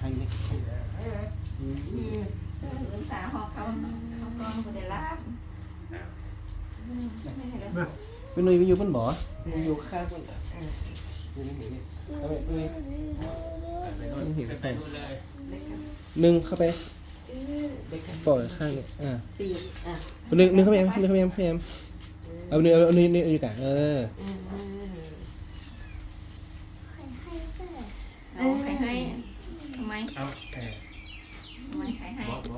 ให้นี่ลืมตาหอกเขาเขากองบ่ได้ล้างเป็นนุยไปอยู่บนบ่ออยู่ข้างบนนี่นี่นี่เอาไปนุยนี่เห็นไปหนึ่งเข้าไปปล่อยข้างนี่อ่าปีกอะหนึ่งหนึ่งเข้าไปยังหนึ่งเข้าไปยังพยายามเอาหนึ่งเอาหนึ่งนี่อยู่กันเออ เอาใครให้ทำไม เอาแอบ ทำไมใ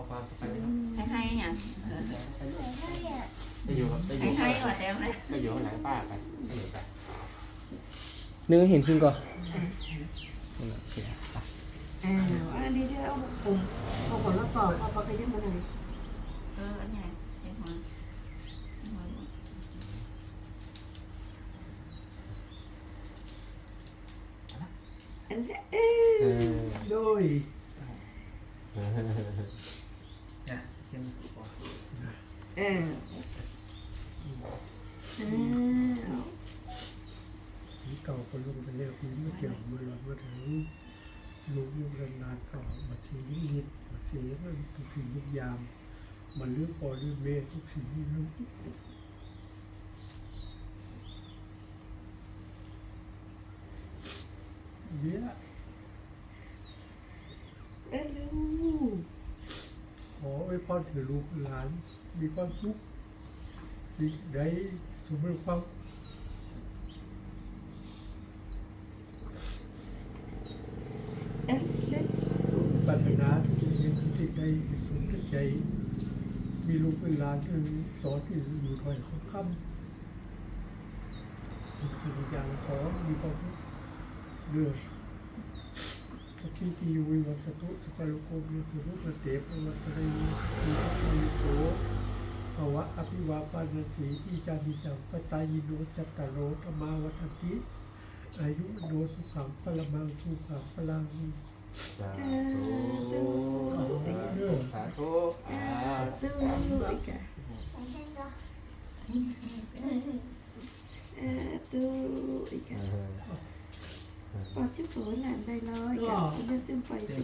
ครให้บอกบอกความสบายใครให้หยังจะอยู่กับจะใคอรยู่ให้ว่าแต่ไหมจะอยู่ข้างหลังป้าไปไม่อยู่ไปหนึ่งเห็นคิงก่อนนั่นน่ะโอเคอ่าอันนี้จะเอาผมเอาผลละปอกเอาปากกายังมาหน่อยเอออันนี้ใช่หัวหัวอันนี้เอเอออโดยนะเข้มกว่า เอออ่าผีเก่าก็ลงไปแล้วผีไม่เกี่ยวมือเราเมื่อถึงลุกยุบนานๆก็บัดชีวิตยิบบัดชีวิตมันทุกสิ่งทุกอย่างมันเรื่องพอเรื่องเมตทุกสิ่งที่รู้เนี่ยเออลูก ขอไว้ พรถือลูกหลาน มีความสุขสิ่งใดสมมติความปรารถนาทุกสิ่งทุกสิ่งใดสมที่ใจ มีลูกเป็นหลานที่สอนที่อยู่ถอยของคำทุกอย่างขอมีความเรื่อง ทุกที่ที่อยู่วิวัสตุสกาลุโกมีคือรูปเตปวัตระยีมีพระมิโสภาวะอภิวาปานสีอิจามิจังปตายิโนจัตตโรธรรมาวัฏติอายุโนสุขังพลังมังสุขังพลังสาธุสาธุอ่าตู้ Pakcik tu lah, dah lah. Kita jumpa itu.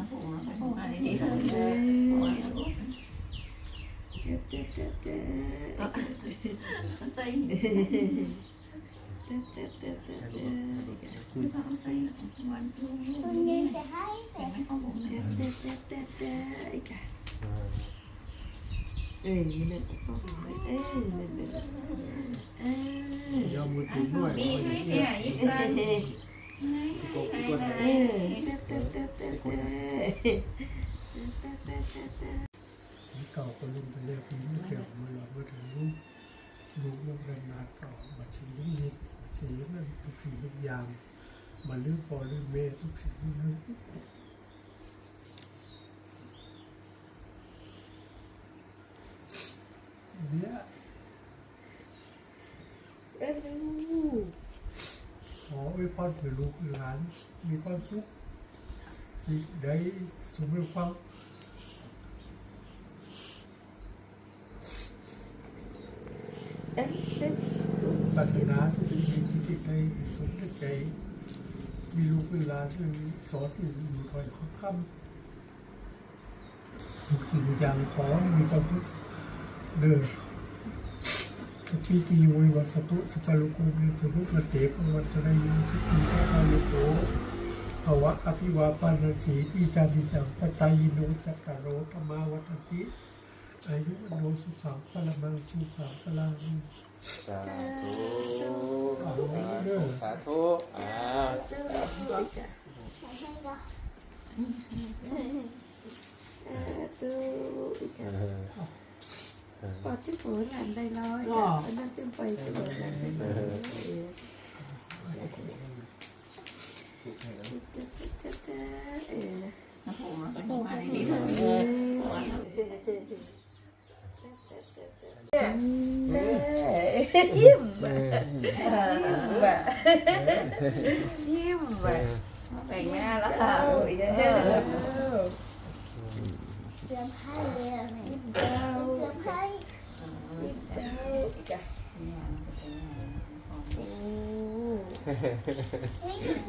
Aku orang aku ada di sana. Saya. Saya. Saya. เออนั่นเออนั่นเออยอมมือถือด้วยมีไหมเนี่ยยิบกันไหนไหนไหนเก่าก็ลุ่มไปแล้วคุณลูกเก่ามาหลอดมาถึงลูกลูกลูกแรงงานเก่ามาชีวิตนิดสีนั่นทุกสิ่งทุกอย่างมาลื้อปอลื้อเมทุกสิ่งทุกอย่าง ยลูกขอไว้พรถือลูกหลานมีความสุขสิ่งใดสมมติความเอ้ยเอ้ยปรารถนทุกสิ่งทุกสิ่งใดสมที่ใจมีลูกเป็นหลาที่สอนที่อยู่ถอยของคำทุกสิ่งอย่างขอมีความสุข เดินปีติโยวัสตุสปาลุกเมีตุลุกเตปวัตระยุสิกิกาลุโกภวะอภิวาปานสีปีจานิจังปตายินุจักรโรธรรมาวัตติอายุโนสุขังปรมังสุขังพลังสาธุสาธุอ่าสาธุ Ờ. Ờ, chứ bữa làm đây lo ở nên tiêm phì chứ bữa làm tiêm ờ. dạ, dạ, dạ. phì ยิ้มบ่ยิ้มบ่ยิ้มบ่แต่งหน้าแล้วค่ะ สื้อผ้าเลยอะแมเสื้อผ้านี่ค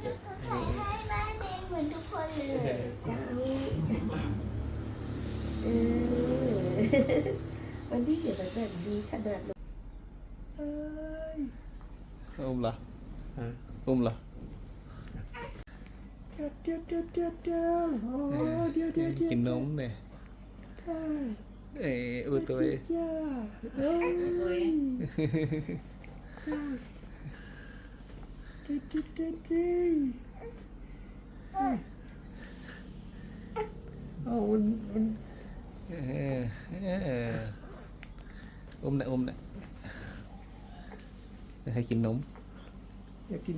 ือใส่ให้บ้านเองเหมือนทุกคนเลยจ้าเออวันนี้เห็นแบบดีขนาดเลยอุ้มละอุ้มละเดี๋ยวเดี๋ยวเดี๋ยวเดี๋ยวเดี๋ยวเดี๋ยวกินนมเนี่ย อุ้มหน่อยให้กินนมอยากกิน